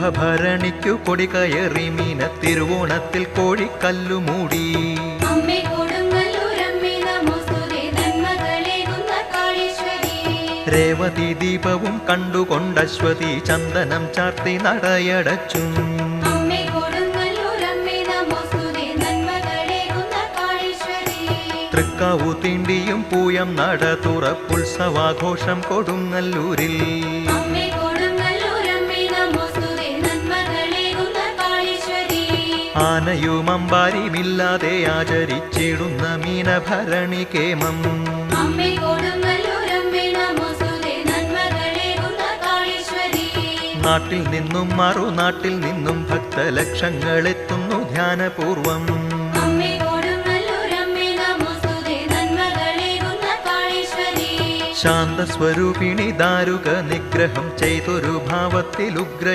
ശുഭഭരണിക്കു കൊടി കയറി മീന തിരുവോണത്തിൽ കോഴിക്കല്ലു മൂടി. രേവതി ദീപവും കണ്ടുകൊണ്ട് അശ്വതി ചന്ദനം ചാർത്തി നടയടച്ചു. തൃക്കാവു തീണ്ടിയും പൂയം നട തുറപ്പുത്സവാഘോഷം കൊടുങ്ങല്ലൂരിൽ. ആനയും അമ്പാരിമില്ലാതെ ആചരിച്ചിടുന്ന മീനഭരണി കേമം. നാട്ടിൽ നിന്നും മറുനാട്ടിൽ നിന്നും ഭക്തലക്ഷങ്ങളെത്തുന്നു ധ്യാനപൂർവം. ശാന്തസ്വരൂപിണി ദാരുക നിഗ്രഹം ചെയ്തൊരു ഭാവത്തിൽ ഉഗ്ര